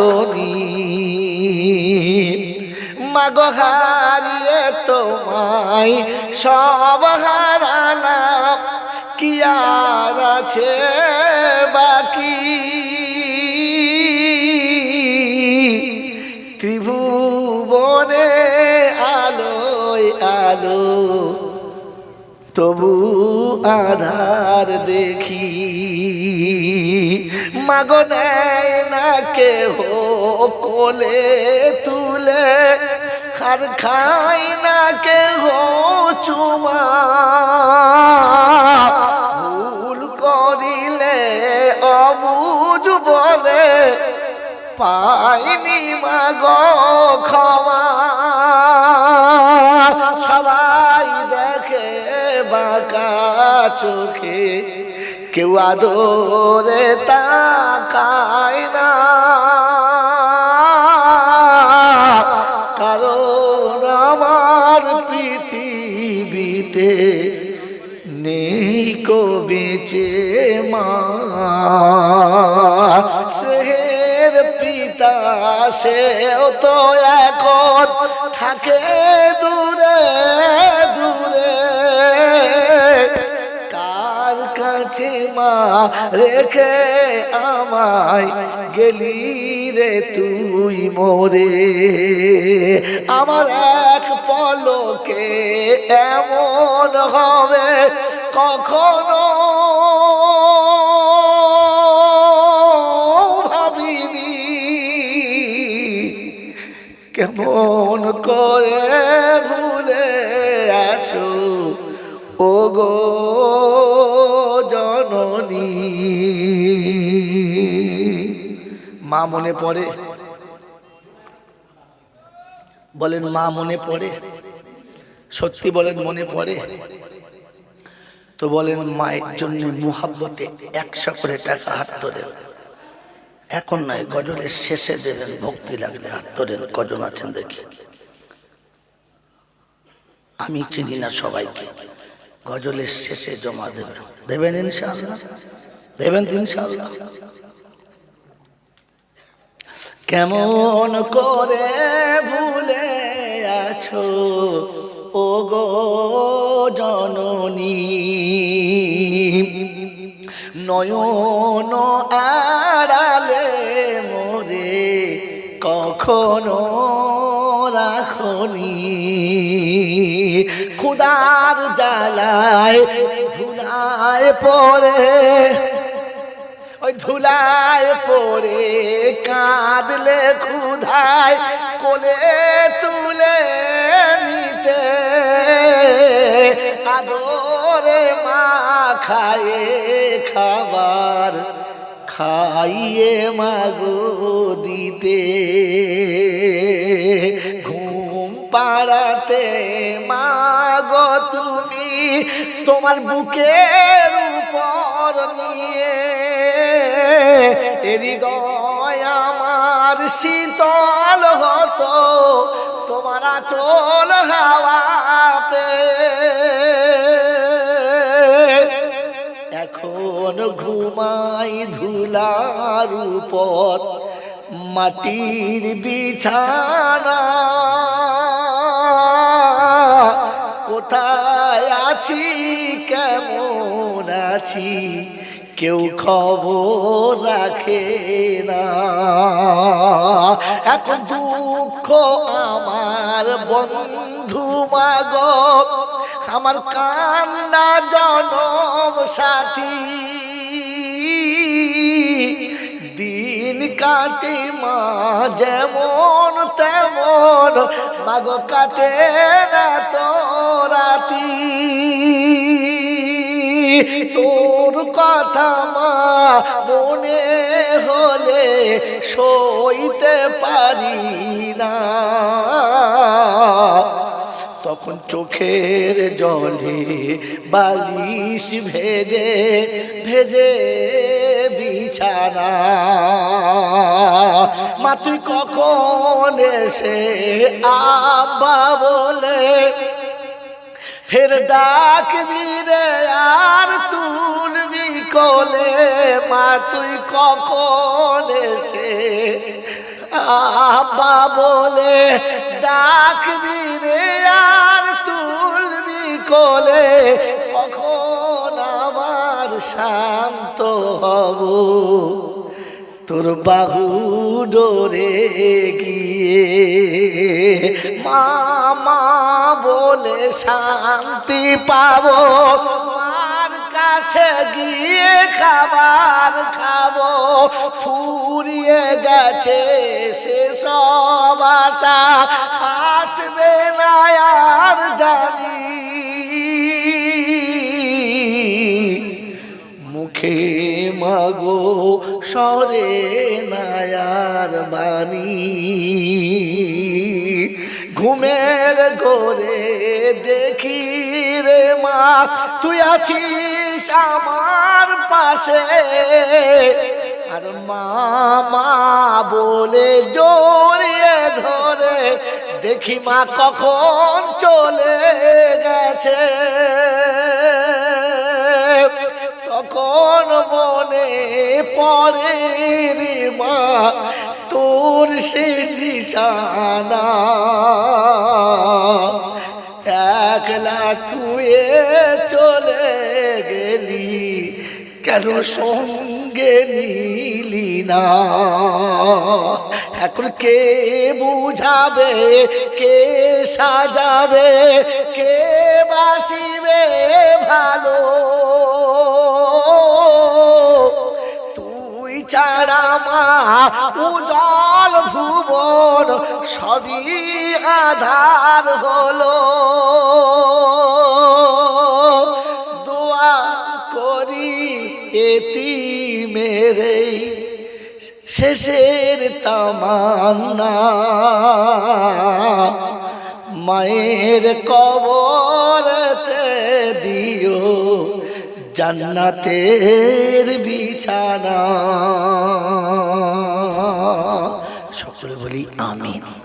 রাখনি মাগো হারিয়ে তোমায় সব হারালাম, কি আর আছে বাকি? ত্রিভুবনে আলোয় আলো, তবু আধার দেখি। মাগো নেয় না কেহ কোলে তুলে, আর খাই না কেহ চুমা। ভুল করিলে অবুজ বলে, পাইনি মাগো ক্ষমা। সবাই দেখে বাঁকা চোখে কেউ আদরে তাকায় না। কারণ আমার পৃথিবীতে নেই কো বেঁচে মা। স্নেহের পিতা সেও তো এখন থাকে দূরে দূরে। মা রেখে আমায় গেলি রে তুই মোরে। আমার এক পলকে এমন হবে কখনো ভাবিনি। কেমন করে ভুলে আছো ও গো জননী, মা মনে পড়ে? বলেন, মা মনে পড়ে। সত্যি বলেন, মনে পড়ে? তো বলেন, মায়ের জন্য মুহাব্বতে একশো করে টাকা হাত তোলেন। এখন নয়, গজলের শেষে দেবেন, ভক্তি লাগলে হাত তোলেন, কজন আছেন দেখি? আমি চিনি না সবাইকে। গজলের শেষে জমা দেবেন। দেবেন ইনশাআল্লাহ। দেবেন ইনশাআল্লাহ। কেমন করে ভুলে আছো ও গো জননী? নয়ন আড়ালে মোরে কখনো রাখনি। খুদার জ্বালায়, ধুলায় পড়ে। ওই ধুলায় পড়ে কাঁদলে ক্ষুধায়, কোলে তুলে নিতে। আদরে মা খায়ে খাবার, খাইয়ে মাগো দিতে। পাড়াতে মাগো তুমি তোমার বুকের উপর নিয়ে। হৃদয় আমার শীতল হতো, তোমার আচল হাওয়া পে। এখন ঘুমাই ধুলার উপর, মাটির বিছানা কোথায় আছি? কেমন আছি? কেউ খবর রাখে না। এখন দুঃখ আমার বন্ধু মাগ, আমার কান্না জনম সাথী। দিন কাটে মা যেমন তেমন, মাগ কাটে কথা মা, মনে হলে সইতে পারি না। তখন চোখের জলে বালিশ ভেজে ভেজে বিছানা। মা, তুই কখন এসে আব্বা বলে, ফের ডাকবি রে আর তুলবি কোলে মা, তুই কখন এসে আব্বা বলে ডাকবি রে আর তুলবি কোলে? কখন আমার শান্ত হব? তোর বাহু ডোরে গিয়ে মা মামা বলে শান্তি পাবো। কাছে গিয়ে খাবার খাব। ফুরিয়ে গেছে সে সব আশা। আসবে না আর জানি। মুখে মাগো সরে নায়ার বাণী। ঘুমের ঘরে দেখি রে মা, তুই আছিস আমার পাশে। আর মামা বলে জড়িয়ে ধরে, দেখি মা কখন চলে গেছে। তখন মনে পড়ে রে মা, তোর সে নিশানা। একলা তুয়ে চলে গেলি? কেন সঙ্গে নিলি না? এখন কে বুঝাবে? কে সাজাবে? কে বাসিবে ভালো? তুই ছাড়া মা উজল ভুবন সবই আধার হলো। শেষের তামান্না। মায়ের কবরতে দিও জান্নাতের বিছানা। সকলে বলি আমিন।